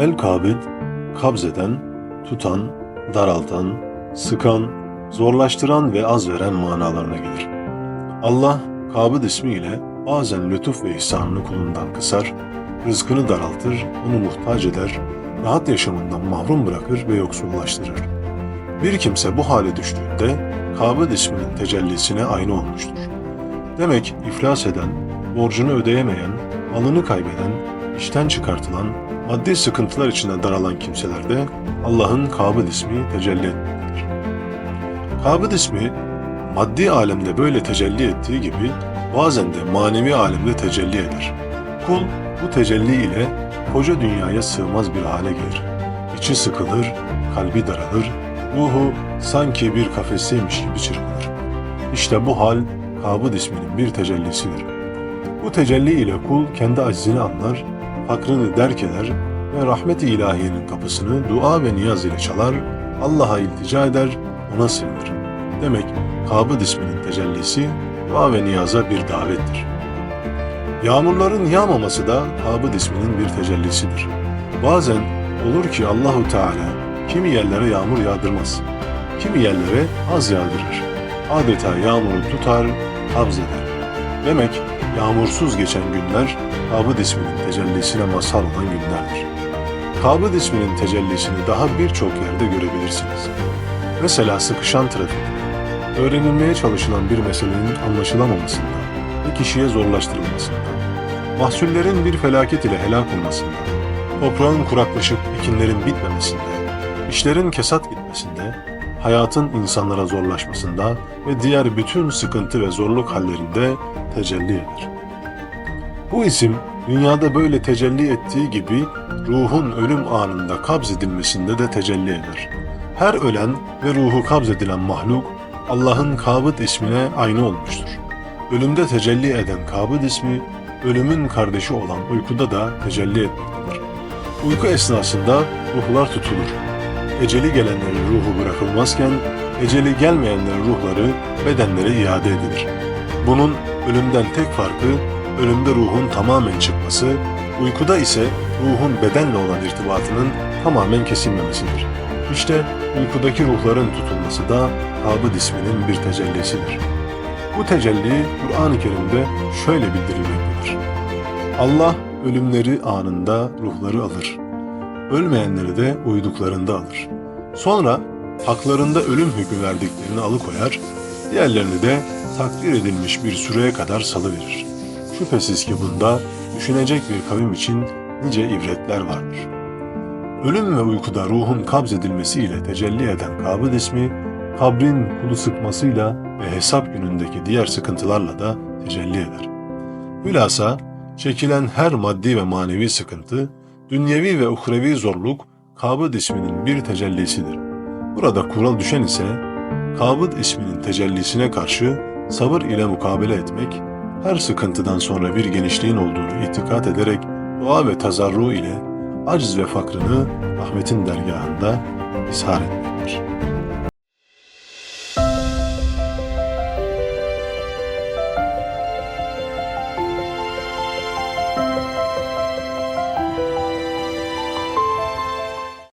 El-Kabid, kabzeden, tutan, daraltan, sıkan, zorlaştıran ve az veren manalarına gelir. Allah, Kabid ismiyle bazen lütuf ve ihsanını kulundan kısar, rızkını daraltır, onu muhtaç eder, rahat yaşamından mahrum bırakır ve yoksullaştırır. Bir kimse bu hale düştüğünde Kabid isminin tecellisine aynı olmuştur. Demek iflas eden, borcunu ödeyemeyen, malını kaybeden, işten çıkartılan, maddi sıkıntılar içinde daralan kimselerde Allah'ın Kabid ismi tecelli etmektedir. Kabid ismi maddi alemde böyle tecelli ettiği gibi bazen de manevi alemde tecelli eder. Kul bu tecelli ile koca dünyaya sığmaz bir hale gelir. İçi sıkılır, kalbi daralır, ruhu sanki bir kafesteymiş gibi çırpınır. İşte bu hal Kabid isminin bir tecellisidir. Bu tecelli ile kul kendi aczini anlar, fakrını derk eder ve rahmet-i ilahiyenin kapısını dua ve niyaz ile çalar, Allah'a iltica eder, ona sığınır. Demek Kabid isminin tecellisi dua ve niyaza bir davettir. Yağmurların yağmaması da Kabid isminin bir tecellisidir. Bazen olur ki Allahu Teala kimi yerlere yağmur yağdırmaz. Kimi yerlere az yağdırır. Adeta yağmuru tutar, kabzeder. Demek yağmursuz geçen günler Kabid isminin tecellisine mazhar olan günlerdir. Kabid isminin tecellisini daha birçok yerde görebilirsiniz. Mesela sıkışan trafikte, öğrenilmeye çalışılan bir meselenin anlaşılamamasında ve kişiye zorlaştırılmasında, mahsullerin bir felaket ile helak olmasında, toprağın kuraklaşıp ekinlerin bitmemesinde, işlerin kesat gitmesinde, hayatın insanlara zorlaşmasında ve diğer bütün sıkıntı ve zorluk hallerinde tecelli eder. Bu isim dünyada böyle tecelli ettiği gibi ruhun ölüm anında kabzedilmesinde de tecelli eder. Her ölen ve ruhu kabzedilen mahluk Allah'ın Kabid ismine aynı olmuştur. Ölümde tecelli eden Kabid ismi ölümün kardeşi olan uykuda da tecelli etmektedir. Uyku esnasında ruhlar tutulur. Eceli gelenlerin ruhu bırakılmazken eceli gelmeyenlerin ruhları bedenlere iade edilir. Bunun ölümden tek farkı ölümde ruhun tamamen çıkması, uykuda ise ruhun bedenle olan irtibatının tamamen kesilmemesidir. İşte uykudaki ruhların tutulması da Kabid isminin bir tecellisidir. Bu tecelli Kur'an-ı Kerim'de şöyle bildirilmektedir. Allah ölümleri anında ruhları alır. Ölmeyenleri de uyduklarında alır. Sonra haklarında ölüm hükmü verdiklerini alıkoyar, diğerlerini de takdir edilmiş bir süreye kadar salıverir. Şüphesiz ki bunda düşünecek bir kavim için nice ibretler vardır. Ölüm ve uykuda ruhun kabzedilmesiyle tecelli eden Kabid ismi, kabrin kulu sıkmasıyla ve hesap günündeki diğer sıkıntılarla da tecelli eder. Hülasa, çekilen her maddi ve manevi sıkıntı, dünyevi ve uhrevi zorluk Kabid isminin bir tecellisidir. Burada kural düşen ise, Kabid isminin tecellisine karşı sabır ile mukabele etmek, her sıkıntıdan sonra bir genişliğin olduğunu itikat ederek dua ve tazarru ile aciz ve fakrını rahmetin dergahında ishar etmektir.